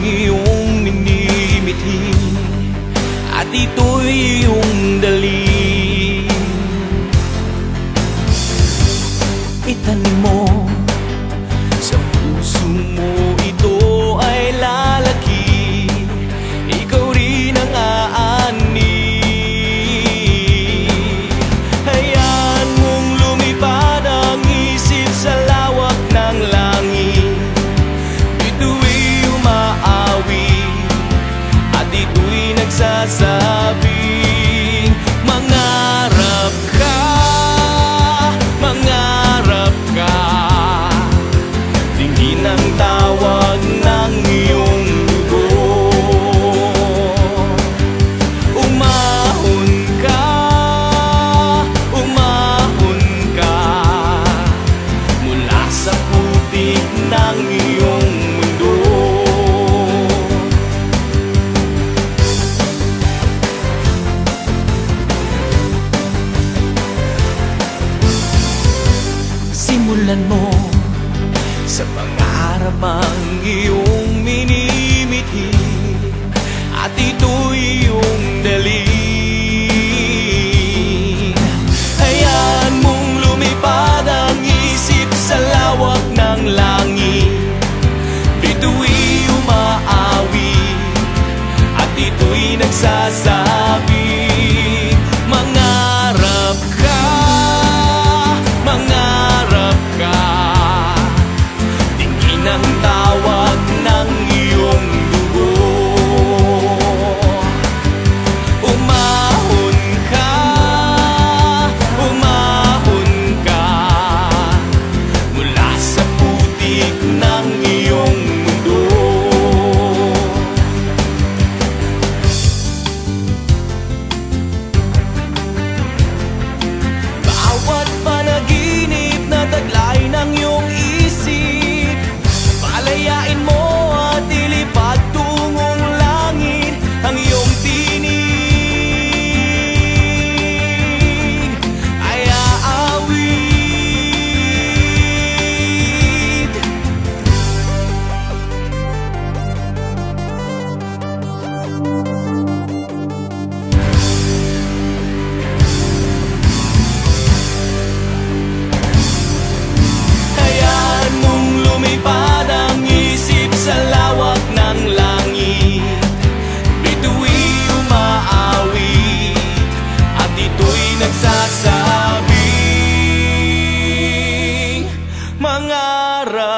iyong minimithi At ito'y iyong dali Itanim mo simulan mo. Sa pangarap ang iyong minimithi At ito'y iyong daling Hayaan mong lumipad ang isip sa lawak ng langit. Dito'y umaawi At ito'y nagsasabi.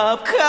up.